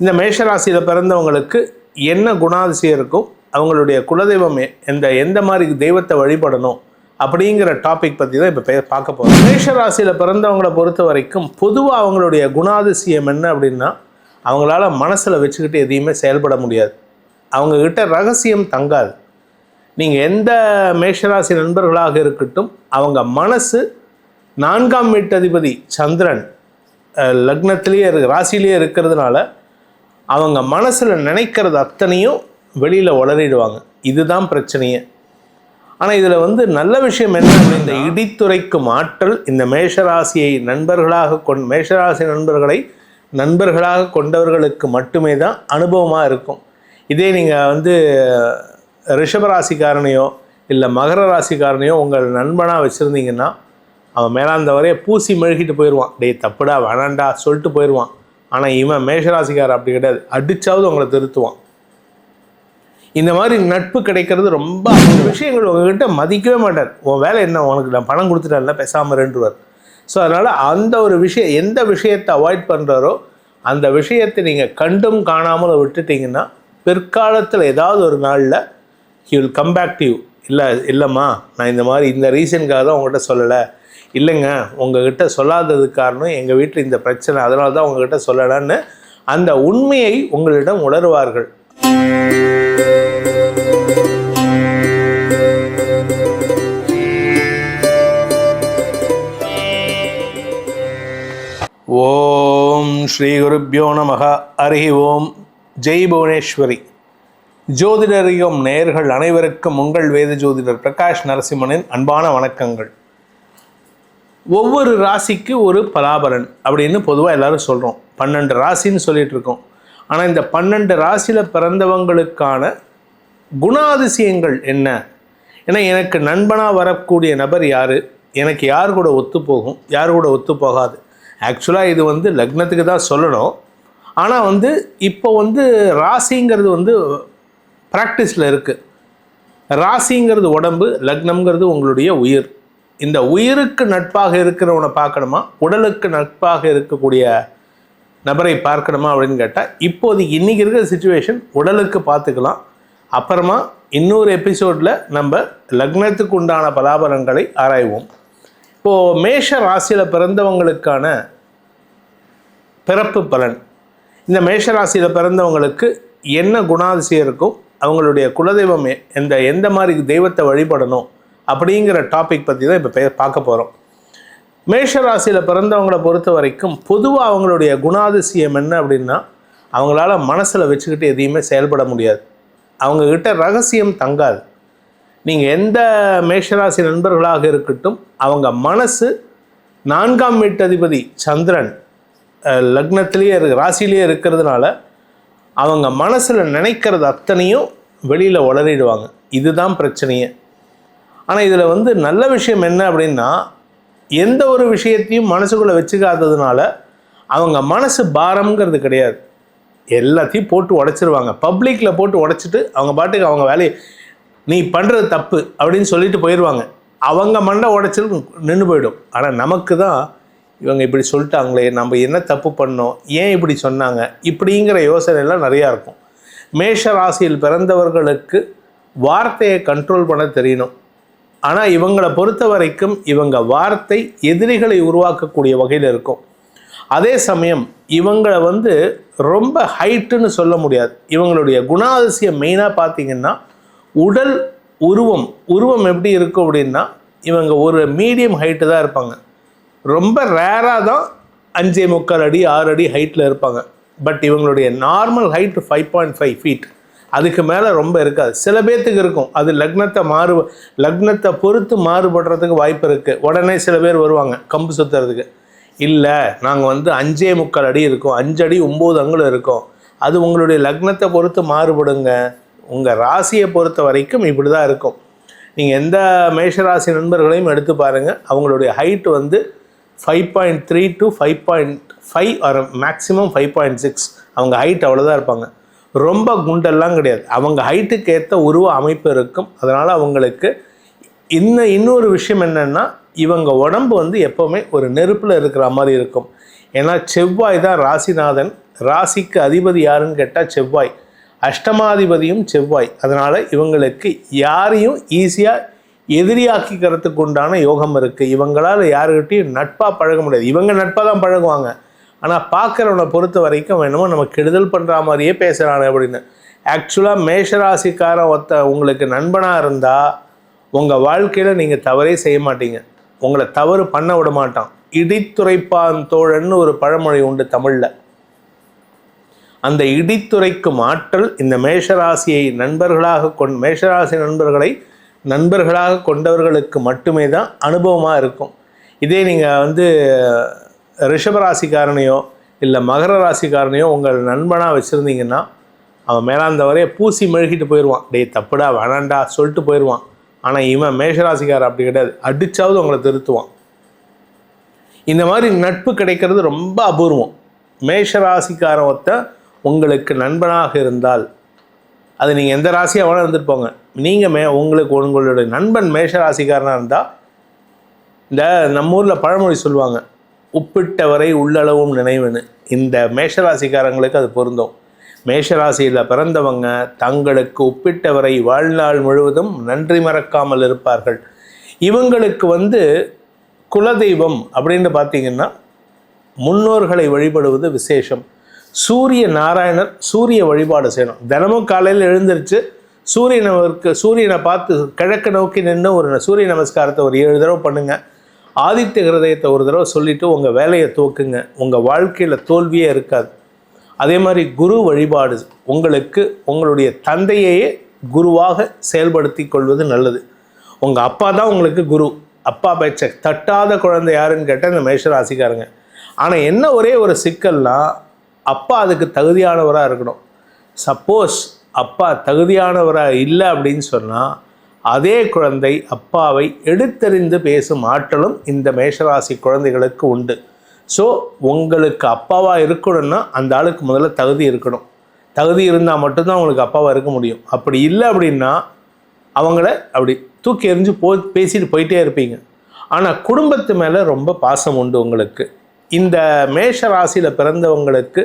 இந்த மேஷராசியில் பிறந்தவங்களுக்கு என்ன குணாதிசயம் இருக்கும் அவங்களுடைய குலதெய்வம் எந்த எந்த மாதிரி தெய்வத்தை வழிபடணும் அப்படிங்கிற டாபிக் பற்றி தான் இப்போ பார்க்க போகிறோம் மேஷராசியில் பிறந்தவங்களை பொறுத்த வரைக்கும் பொதுவாக அவங்களுடைய குணாதிசயம் என்ன அப்படின்னா அவங்களால மனசில் வச்சுக்கிட்டு எதையுமே செயல்பட முடியாது. அவங்கக்கிட்ட ரகசியம் தங்காது. நீங்கள் எந்த மேஷராசி நண்பர்களாக இருக்கட்டும் அவங்க மனசு நான்காம் வீட்டதிபதி சந்திரன் லக்னத்திலேயே இரு ராசிலேயே இருக்கிறதுனால அவங்க மனசில் நினைக்கிறது அத்தனையும் வெளியில் வளரிடுவாங்க இதுதான் பிரச்சனையே. ஆனால் இதில் வந்து நல்ல விஷயம் என்ன இந்த இடித்துரைக்கும் ஆற்றல் இந்த மேஷராசியை நண்பர்களாக கொண் மேஷராசி நண்பர்களை நண்பர்களாக கொண்டவர்களுக்கு மட்டுமே தான் அனுபவமாக இருக்கும். இதே நீங்கள் வந்து ரிஷபராசிக்காரனையோ இல்லை மகர ராசிக்காரனையோ உங்கள் நண்பனாக வச்சுருந்தீங்கன்னா அவன் மேலாந்த வரைய பூசி மெழுகிட்டு போயிடுவான் டேய் தப்புடா வேணாண்டா சொல்லிட்டு போயிடுவான் ஆனால் இவன் மேஷராசிக்கார் அப்படி கிடையாது. அடித்தாவது உங்களை திருத்துவான். இந்த மாதிரி நட்பு கிடைக்கிறது ரொம்ப அந்த விஷயங்கள். உங்ககிட்ட மதிக்கவே மாட்டார். உன் வேலை என்ன? உனக்கு நான் பணம் கொடுத்துட்டேன்ல பேசாமல் ரெண்டுவர் ஸோ அதனால் அந்த ஒரு விஷயம் எந்த விஷயத்தை அவாய்ட் பண்ணுறாரோ அந்த விஷயத்தை நீங்கள் கண்டும் காணாமல் விட்டுட்டீங்கன்னா பிற்காலத்தில் ஏதாவது ஒரு நாளில் he will come back to you இல்லை இல்லைம்மா நான் இந்த மாதிரி இந்த ரீசனுக்காக தான் உங்கள்கிட்ட சொல்லலை. இல்லைங்க உங்ககிட்ட சொல்லாதது காரணம் எங்கள் வீட்டில் இந்த பிரச்சனை. அதனால தான் உங்ககிட்ட சொல்லலான்னு அந்த உண்மையை உங்களிடம் உணருவார்கள். ஓம் ஸ்ரீ குருப்பியோ நமக. அருகி ஓம். ஜெய் புவனேஸ்வரி. ஜோதிடரியம் நேர்கள் அனைவருக்கும் உங்கள் வேத ஜோதிடர் பிரகாஷ் நரசிம்மனின் அன்பான வணக்கங்கள். ஒவ்வொரு ராசிக்கு ஒரு பலாபலன் அப்படின்னு பொதுவாக எல்லாரும் சொல்கிறோம் பன்னெண்டு ராசின்னு சொல்லிட்டு இருக்கோம். ஆனால் இந்த பன்னெண்டு ராசியில் பிறந்தவங்களுக்கான குணாதிசயங்கள் என்ன? ஏன்னா எனக்கு நண்பனாக வரக்கூடிய நபர் யார்? எனக்கு யார் கூட ஒத்து போகும்? யார் கூட ஒத்து போகாது? ஆக்சுவலாக இது வந்து லக்னத்துக்கு தான் சொல்லணும். ஆனால் வந்து இப்போ வந்து ராசிங்கிறது வந்து ப்ராக்டிஸில் இருக்குது ராசிங்கிறது உடம்பு லக்னம்ங்கிறது உங்களுடைய உயிர். இந்த உயிருக்கு நட்பாக இருக்கிறவனை பார்க்கணுமா? உடலுக்கு நட்பாக இருக்கக்கூடிய நபரை பார்க்கணுமா அப்படின்னு கேட்டால் இப்போது இன்றைக்கி இருக்கிற சுச்சுவேஷன் உடலுக்கு பார்த்துக்கலாம். அப்புறமா இன்னொரு எபிசோடில் நம்ம லக்னத்துக்கு உண்டான பலாபலங்களை ஆராய்வோம். இப்போது மேஷ ராசியில் பிறந்தவங்களுக்கான பிறப்பு பலன். இந்த மேஷ ராசியில் பிறந்தவங்களுக்கு என்ன குணாதிசயம் இருக்கும் அவங்களுடைய குலதெய்வம் எந்த எந்த மாதிரி தெய்வத்தை வழிபடணும் அப்படிங்கிற டாபிக் பற்றி தான் இப்போ பார்க்க போகிறோம் மேஷ ராசியில் பிறந்தவங்களை பொறுத்த வரைக்கும் பொதுவாக அவங்களுடைய குணாதிசயம் என்ன அப்படின்னா அவங்களால மனசில் வச்சுக்கிட்டு எதையுமே செயல்பட முடியாது. அவங்கக்கிட்ட ரகசியம் தங்காது. நீங்கள் எந்த மேஷராசி நண்பர்களாக இருக்கட்டும் அவங்க மனசு நான்காம் வீட்டதிபதி சந்திரன் லக்னத்திலேயே இரு ராசிலேயே இருக்கிறதுனால அவங்க மனசில் நினைக்கிறது அத்தனையும் வெளியில் உளறிடுவாங்க. இதுதான் பிரச்சனையே. ஆனால் இதில் வந்து நல்ல விஷயம் என்ன அப்படின்னா எந்த ஒரு விஷயத்தையும் மனசுக்குள்ளே வச்சுக்காததுனால அவங்க மனசு பாரம்ங்கிறது கிடையாது. எல்லாத்தையும் போட்டு உடச்சிருவாங்க. பப்ளிக்கில் போட்டு உடச்சிட்டு அவங்க பாட்டுக்கு அவங்க வேலையை நீ பண்ணுறது தப்பு அப்படின்னு சொல்லிட்டு போயிடுவாங்க அவங்க மண்டை உடைச்சிட்டு நின்று போயிடும். ஆனால் நமக்கு தான் இவங்க இப்படி சொல்லிட்டாங்களே நம்ம என்ன தப்பு பண்ணோம் ஏன் இப்படி சொன்னாங்க இப்படிங்கிற யோசனை எல்லாம் நிறையா இருக்கும். மேஷ ராசியில் பிறந்தவர்களுக்கு வார்த்தையை கண்ட்ரோல் பண்ண தெரியணும். ஆனால் இவங்களை பொறுத்த வரைக்கும் இவங்க வார்த்தை எதிரிகளை உருவாக்கக்கூடிய வகையில் இருக்கும். அதே சமயம் இவங்களை வந்து ரொம்ப ஹைட்டுன்னு சொல்ல முடியாது. இவங்களுடைய குணாதிசயம் மெயினாக பார்த்தீங்கன்னா உடல் உருவம் உருவம் எப்படி இருக்கும் அப்படின்னா இவங்க ஒரு மீடியம் ஹைட்டு தான் இருப்பாங்க. ரொம்ப ரேராக தான் அஞ்சே முக்கால் அடி ஆறு அடி ஹைட்டில் இருப்பாங்க. பட் இவங்களுடைய normal height five point five feet அதுக்கு மேலே ரொம்ப இருக்காது. சில பேர்த்துக்கு இருக்கும். அது லக்னத்தை மாறு லக்னத்தை பொறுத்து மாறுபடுறதுக்கு வாய்ப்பு இருக்குது உடனே சில பேர் வருவாங்க கம்பு சுற்றுறதுக்கு இல்லை நாங்கள் வந்து அஞ்சே முக்கால் அடி இருக்கோம். அஞ்சு அடி ஒம்பது அங்குலம் இருக்கோம். அது உங்களுடைய லக்னத்தை பொறுத்து மாறுபடுங்க. உங்கள் ராசியை பொறுத்த வரைக்கும் இப்படி தான் இருக்கும். நீங்கள் எந்த மேஷராசி நண்பர்களையும் எடுத்து பாருங்கள் அவங்களுடைய ஹைட் வந்து five point three to five point five or maximum five point six அவங்க ஹைட் அவ்வளோதான் இருப்பாங்க. ரொம்ப குண்டெல்லாம் கிடையாது. அவங்க ஹைட்டுக்கு ஏற்ற உருவ அமைப்பு இருக்கும். அதனால் அவங்களுக்கு இன்னும் இன்னொரு விஷயம் என்னென்னா இவங்க உடம்பு வந்து எப்போவுமே ஒரு நெருப்பில் இருக்கிற மாதிரி இருக்கும். ஏன்னா செவ்வாய் தான் ராசிநாதன். ராசிக்கு அதிபதி யாருன்னு கேட்டால் செவ்வாய். அஷ்டமாதிபதியும் செவ்வாய். அதனால் இவங்களுக்கு யாரையும் ஈஸியாக எதிரியாக்கிக்கிறதுக்கு உண்டான யோகம் இருக்குது இவங்களால் யாருக்கிட்டையும் நட்பாக பழக முடியாது. இவங்க நட்பாக தான் பழகுவாங்க. ஆனால் பார்க்குறவனை பொறுத்த வரைக்கும் வேணுமோ நம்ம கெடுதல் பண்ணுற மாதிரியே பேசுகிறானே அப்படின்னு. ஆக்சுவலாக மேஷராசிக்காரன் ஒத்த உங்களுக்கு நண்பனாக இருந்தால் உங்கள் வாழ்க்கையில் நீங்கள் தவறே செய்ய மாட்டீங்க. உங்களை தவறு பண்ண விட மாட்டான். இடித்துரைப்பான் தோழன்னு ஒரு பழமொழி உண்டு தமிழில். அந்த இடித்துரைக்கும் ஆற்றல் இந்த மேஷராசியை நண்பர்களாக கொண் மேஷராசி நண்பர்களை நண்பர்களாக கொண்டவர்களுக்கு மட்டுமே தான் அனுபவமாக இருக்கும். இதே நீங்கள் வந்து ரிஷபராசிக்காரனையோ இல்லை மகர ராசிக்காரனையோ உங்கள் நண்பனாக வச்சுருந்தீங்கன்னா அவன் மேலாந்த வரைய பூசி மெழுகிட்டு போயிடுவான் டேய் தப்புடா வேணாண்டா சொல்லிட்டு போயிடுவான் ஆனால் இவன் மேஷராசிக்காரன் அப்படி கிடையாது. அடித்தாவது உங்களை திருத்துவான். இந்த மாதிரி நட்பு கிடைக்கிறது ரொம்ப அபூர்வம். மேஷராசிக்காரன் ஒருத்த உங்களுக்கு நண்பனாக இருந்தால் அது நீங்கள் எந்த ராசியாக வேணால் இருந்துட்டு போங்க. நீங்கள் மே உங்களுக்கு உங்களுடைய நண்பன் மேஷராசிக்காரனாக இருந்தால் இந்த நம்ம ஊரில் பழமொழி சொல்லுவாங்க உப்பிட்டவரை உள்ளளவும் நினைவுன்னு. இந்த மேஷராசிக்காரங்களுக்கு அது பொருந்தும். மேஷராசியில் பிறந்தவங்க தங்களுக்கு உப்பிட்டவரை வாழ்நாள் முழுவதும் நன்றி மறக்காமல் இருப்பார்கள். இவங்களுக்கு வந்து குலதெய்வம் அப்படின்னு பார்த்தீங்கன்னா முன்னோர்களை வழிபடுவது விசேஷம். சூரிய நாராயணர் சூரிய வழிபாடு செய்யணும். தினமும் காலையில் எழுந்திருச்சு சூரியனவருக்கு சூரியனை பார்த்து கிழக்கு நோக்கி நின்று ஒரு சூரிய நமஸ்காரத்தை ஒரு ஏழு தடவை பண்ணுங்கள் ஆதித்ய ஹிரதயத்தை ஒரு தடவை சொல்லிவிட்டு உங்கள் வேலையை துவக்குங்க. உங்கள் வாழ்க்கையில் தோல்வியே இருக்காது. அதே மாதிரி குரு வழிபாடு உங்களுக்கு உங்களுடைய தந்தையையே குருவாக செயல்படுத்தி கொள்வது நல்லது. உங்கள் அப்பா தான் உங்களுக்கு குரு. அப்பா பேச்ச தட்டாத குழந்தை யாருன்னு கேட்டால் இந்த மேஷராசிக்காரங்க. ஆனால் என்ன ஒரே ஒரு சிக்கல்னா அப்பா அதுக்கு தகுதியானவராக இருக்கணும். சப்போஸ் அப்பா தகுதியானவராக இல்லை அப்படின்னு சொன்னால் அதே குழந்தை அப்பாவை எடுத்தறிந்து பேசும் ஆற்றலும் இந்த மேஷராசி குழந்தைகளுக்கு உண்டு. ஸோ உங்களுக்கு அப்பாவாக இருக்கணும்னா அந்த ஆளுக்கு முதல்ல தகுதி இருக்கணும். தகுதி இருந்தால் மட்டும்தான் உங்களுக்கு அப்பாவாக இருக்க முடியும். அப்படி இல்லை அப்படின்னா அவங்கள அப்படி தூக்கி எறிஞ்சு போ பேசிட்டு போயிட்டே இருப்பீங்க. ஆனால் குடும்பத்து மேலே ரொம்ப பாசம் உண்டு உங்களுக்கு. இந்த மேஷ ராசியில் பிறந்தவங்களுக்கு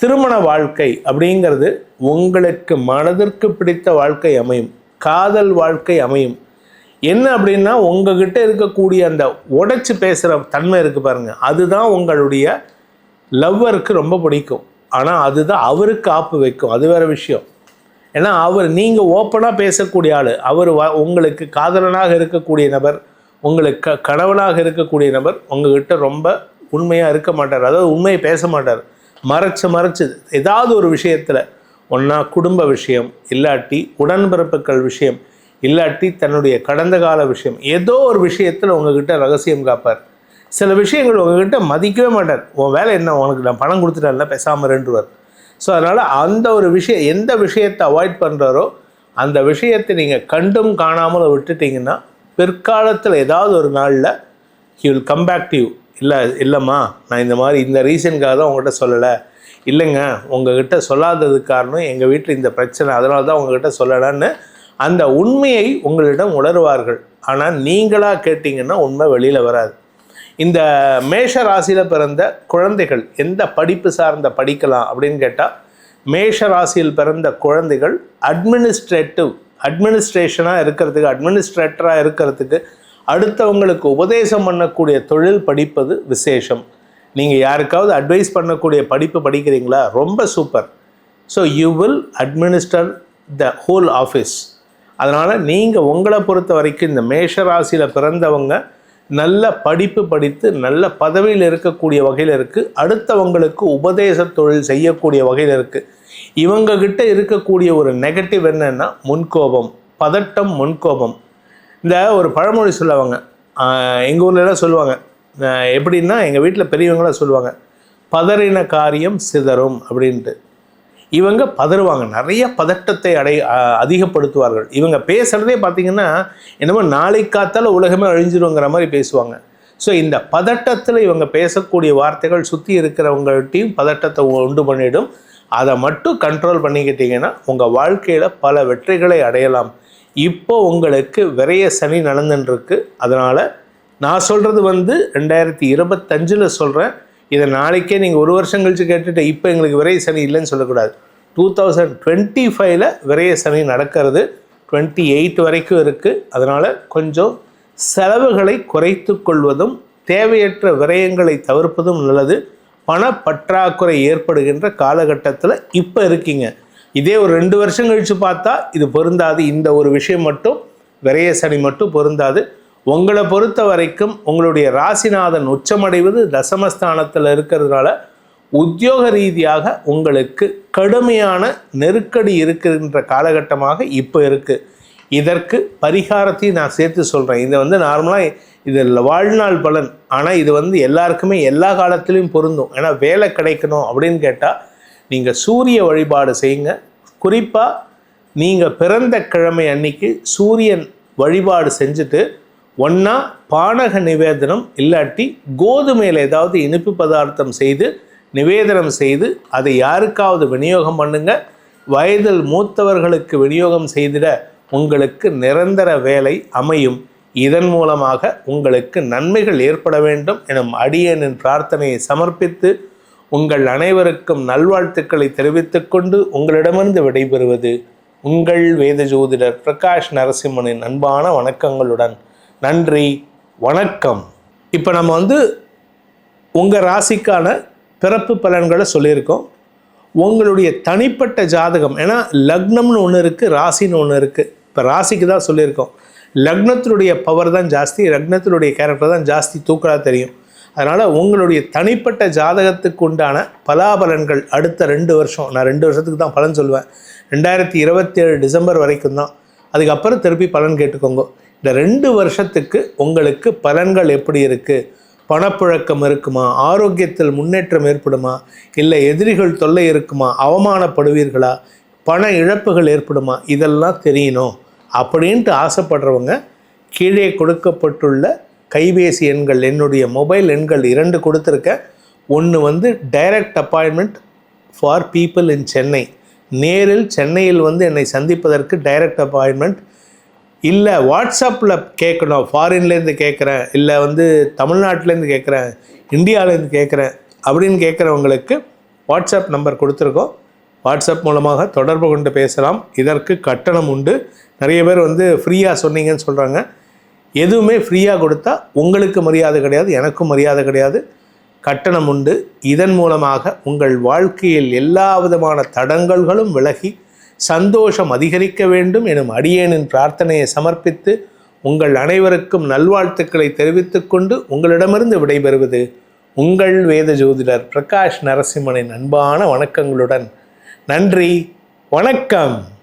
திருமண வாழ்க்கை அப்படிங்கிறது உங்களுக்கு மனதிற்கு பிடித்த வாழ்க்கை அமையும். காதல் வாழ்க்கை அமையும். என்ன அப்படின்னா உங்ககிட்ட இருக்கக்கூடிய அந்த உடைச்சி பேசுகிற தன்மை இருக்குது பாருங்கள் அதுதான் உங்களுடைய லவ்வருக்கு ரொம்ப பிடிக்கும். ஆனால் அதுதான் அவருக்கு ஆப்பு வைக்கும். அது வேறு விஷயம். ஏன்னா அவர் நீங்கள் ஓப்பனாக பேசக்கூடிய ஆள். அவர் வ உங்களுக்கு காதலனாக இருக்கக்கூடிய நபர் உங்களுக்கு க கணவனாக இருக்கக்கூடிய நபர் உங்ககிட்ட ரொம்ப உண்மையாக இருக்க மாட்டார். அதாவது உண்மையை பேச மாட்டார். மறைச்சு மறைச்சு ஏதாவது ஒரு விஷயத்தில் ஒன்றா குடும்ப விஷயம் இல்லாட்டி உடன்பிறப்புகள் விஷயம் இல்லாட்டி தன்னுடைய கடந்த கால விஷயம். ஏதோ ஒரு விஷயத்தில் உங்ககிட்ட ரகசியம் காப்பார். சில விஷயங்கள் உங்ககிட்ட மதிக்கவே மாட்டார். உன் வேலை என்ன? உனக்கு நான் பணம் கொடுத்துட்டேன்ல பேசாமல் ரெண்டுவர் ஸோ அதனால் அந்த ஒரு விஷயம் எந்த விஷயத்தை அவாய்ட் பண்ணுறாரோ அந்த விஷயத்தை நீங்கள் கண்டும் காணாமல் விட்டுட்டிங்கன்னா பிற்காலத்தில் ஏதாவது ஒரு நாளில் he will come back to you இல்லை இல்லைம்மா நான் இந்த மாதிரி இந்த ரீசனுக்காக தான் உங்கள்கிட்ட சொல்லலை. இல்லைங்க உங்ககிட்ட சொல்லாததுக்கு காரணம் எங்கள் வீட்டில் இந்த பிரச்சனை. அதனால தான் உங்ககிட்ட சொல்லலான்னு அந்த உண்மையை உங்களிடம் உணர்வார்கள். ஆனால் நீங்களாக கேட்டிங்கன்னா உண்மை வெளியில் வராது. இந்த மேஷ ராசியில் பிறந்த குழந்தைகள் எந்த படிப்பு சார்ந்த படிக்கலாம் அப்படின்னு கேட்டால் மேஷ ராசியில் பிறந்த குழந்தைகள் அட்மினிஸ்ட்ரேட்டிவ் அட்மினிஸ்ட்ரேஷனாக இருக்கிறதுக்கு அட்மினிஸ்ட்ரேட்டராக இருக்கிறதுக்கு அடுத்தவங்களுக்கு உபதேசம் பண்ணக்கூடிய தொழில் படிப்பது விசேஷம். நீங்கள் யாருக்காவது அட்வைஸ் பண்ணக்கூடிய படிப்பு படிக்கிறீங்களா? ரொம்ப super so you will administer the whole office அதனால் நீங்கள் உங்களை பொறுத்த வரைக்கும் இந்த மேஷ ராசியில் பிறந்தவங்க நல்ல படிப்பு படித்து நல்ல பதவியில் இருக்கக்கூடிய வகையில் இருக்குது அடுத்தவங்களுக்கு உபதேச தொழில் செய்யக்கூடிய வகையில் இருக்குது இவங்கக்கிட்ட இருக்கக்கூடிய ஒரு நெகட்டிவ் என்னென்னா முன்கோபம் பதட்டம் முன்கோபம். இந்த ஒரு பழமொழி சொல்லுவாங்க. எங்கள் ஊர்லலாம் சொல்லுவாங்க எப்படின்னா எங்கள் வீட்டில் பெரியவங்களாம் சொல்லுவாங்க பதறின காரியம் சிதறும் அப்படின்ட்டு. இவங்க பதறுவாங்க. நிறைய பதட்டத்தை அடை அதிகப்படுத்துவார்கள். இவங்க பேசுகிறதே பார்த்திங்கன்னா என்னமோ நாளை காத்தால் உலகமே அழிஞ்சிருங்கிற மாதிரி பேசுவாங்க. ஸோ இந்த பதட்டத்தில் இவங்க பேசக்கூடிய வார்த்தைகள் சுற்றி இருக்கிறவங்கள்ட்டையும் பதட்டத்தை உண்டு பண்ணிவிடும் அதை மட்டும் கண்ட்ரோல் பண்ணிக்கிட்டிங்கன்னா உங்கள் வாழ்க்கையில் பல வெற்றிகளை அடையலாம். இப்போ உங்களுக்கு விரைய சனி நடந்துட்டுருக்கு அதனால் நான் சொல்கிறது வந்து ரெண்டாயிரத்தி இருபத்தஞ்சில் சொல்கிறேன் இதை நாளைக்கே நீங்கள் ஒரு வருஷம் கழித்து கேட்டுட்டு இப்போ எங்களுக்கு விரைய சனி இல்லைன்னு சொல்லக்கூடாது. டூ தௌசண்ட் டுவெண்ட்டி ஃபைவ்ல விரைய சனி நடக்கிறது. டுவெண்ட்டி எயிட் வரைக்கும் இருக்குது அதனால் கொஞ்சம் செலவுகளை குறைத்து கொள்வதும் தேவையற்ற விரயங்களை தவிர்ப்பதும் நல்லது. பணப்பற்றாக்குறை ஏற்படுகின்ற காலகட்டத்தில் இப்போ இருக்கீங்க. இதே ஒரு ரெண்டு வருஷம் கழித்து பார்த்தா இது பொருந்தாது. இந்த ஒரு விஷயம் மட்டும் விரைய சனி மட்டும் பொருந்தாது. உங்களை பொறுத்த வரைக்கும் உங்களுடைய ராசிநாதன் உச்சமடைவது தசமஸ்தானத்தில் இருக்கிறதுனால உத்தியோக ரீதியாக உங்களுக்கு கடுமையான நெருக்கடி இருக்கின்ற காலகட்டமாக இப்போ இருக்குது இதற்கு பரிகாரத்தையும் நான் சேர்த்து சொல்கிறேன் இதை வந்து நார்மலாக இதில் வாழ்நாள் பலன். ஆனால் இது வந்து எல்லாருக்குமே எல்லா காலத்துலேயும் பொருந்தும். ஏன்னா வேலை கிடைக்கணும் அப்படின்னு கேட்டால் நீங்கள் சூரிய வழிபாடு செய்யுங்க. குறிப்பாக நீங்கள் பிறந்த கிழமை அன்னைக்கு சூரியன் வழிபாடு செஞ்சுட்டு ஒன்றா பானக நிவேதனம் இல்லாட்டி கோதுமையில் ஏதாவது இனிப்பு பதார்த்தம் செய்து நிவேதனம் செய்து அதை யாருக்காவது விநியோகம் பண்ணுங்க. வயதில் மூத்தவர்களுக்கு விநியோகம் செய்திட உங்களுக்கு நிரந்தர வேலை அமையும். இதன் மூலமாக உங்களுக்கு நன்மைகள் ஏற்பட வேண்டும் எனும் அடியனின் பிரார்த்தனையை சமர்ப்பித்து உங்கள் அனைவருக்கும் நல்வாழ்த்துக்களை தெரிவித்துக்கொண்டு உங்களிடமிருந்து விடைபெறுவது உங்கள் வேத ஜோதிடர் பிரகாஷ் நரசிம்மனின் அன்பான வணக்கங்களுடன் நன்றி வணக்கம். இப்போ நம்ம வந்து உங்கள் ராசிக்கான பிறப்பு பலன்களை சொல்லியிருக்கோம். உங்களுடைய தனிப்பட்ட ஜாதகம் ஏன்னா லக்னம்னு ஒன்று இருக்குது ராசின்னு ஒன்று இருக்குது இப்போ ராசிக்கு தான் சொல்லியிருக்கோம். லக்னத்தினுடைய பவர் தான் ஜாஸ்தி லக்னத்தினுடைய கேரக்டர் தான் ஜாஸ்தி தூக்கலாக தெரியும். அதனால் உங்களுடைய தனிப்பட்ட ஜாதகத்துக்கு உண்டான பலாபலன்கள் அடுத்த ரெண்டு வருஷம் நான் ரெண்டு வருஷத்துக்கு தான் பலன் சொல்லுவேன் ரெண்டாயிரத்தி இருபத்தேழு டிசம்பர் வரைக்கும் தான். அதுக்கப்புறம் திருப்பி பலன் கேட்டுக்கோங்க. இந்த ரெண்டு வருஷத்துக்கு உங்களுக்கு பலன்கள் எப்படி இருக்குது பணப்புழக்கம் இருக்குமா? ஆரோக்கியத்தில் முன்னேற்றம் ஏற்படுமா? இல்லை எதிரிகள் தொல்லை இருக்குமா? அவமானப்படுவீர்களா? பண இழப்புகள் ஏற்படுமா? இதெல்லாம் தெரியணும். அப்படின்ட்டு ஆசைப்படுறவங்க கீழே கொடுக்கப்பட்டுள்ள கைபேசி எண்கள் என்னுடைய மொபைல் எண்கள் இரண்டு கொடுத்துருக்கேன். ஒன்று வந்து direct appointment for people in Chennai நேரில் சென்னையில் வந்து என்னை சந்திப்பதற்கு டைரக்ட் அப்பாயின்மெண்ட் இல்லை வாட்ஸ்அப்பில் கேட்கணும் ஃபாரின்லேருந்து கேட்குறேன் இல்லை வந்து தமிழ்நாட்டிலேருந்து கேட்குறேன் இந்தியாவிலேருந்து கேட்குறேன் அப்படின்னு கேட்குறவங்களுக்கு வாட்ஸ்அப் நம்பர் கொடுத்துருக்கோம். வாட்ஸ்அப் மூலமாக தொடர்பு கொண்டு பேசலாம். இதற்கு கட்டணம் உண்டு. நிறைய பேர் வந்து ஃப்ரீயாக சொன்னீங்கன்னு சொல்கிறாங்க எதுவுமே ஃப்ரீயாக கொடுத்தா உங்களுக்கு மரியாதை கிடையாது எனக்கும் மரியாதை கிடையாது. கட்டணம் உண்டு. இதன் மூலமாக உங்கள் வாழ்க்கையில் எல்லா விதமான தடங்கல்களும் விலகி சந்தோஷம் அதிகரிக்க வேண்டும் எனும் அடியேனின் பிரார்த்தனையை சமர்ப்பித்து உங்கள் அனைவருக்கும் நல்வாழ்த்துக்களை தெரிவித்துக்கொண்டு உங்களிடமிருந்து விடைபெறுவது உங்கள் வேத ஜோதிடர் பிரகாஷ் நரசிம்மனின் அன்பான வணக்கங்களுடன். நன்றி. வணக்கம்.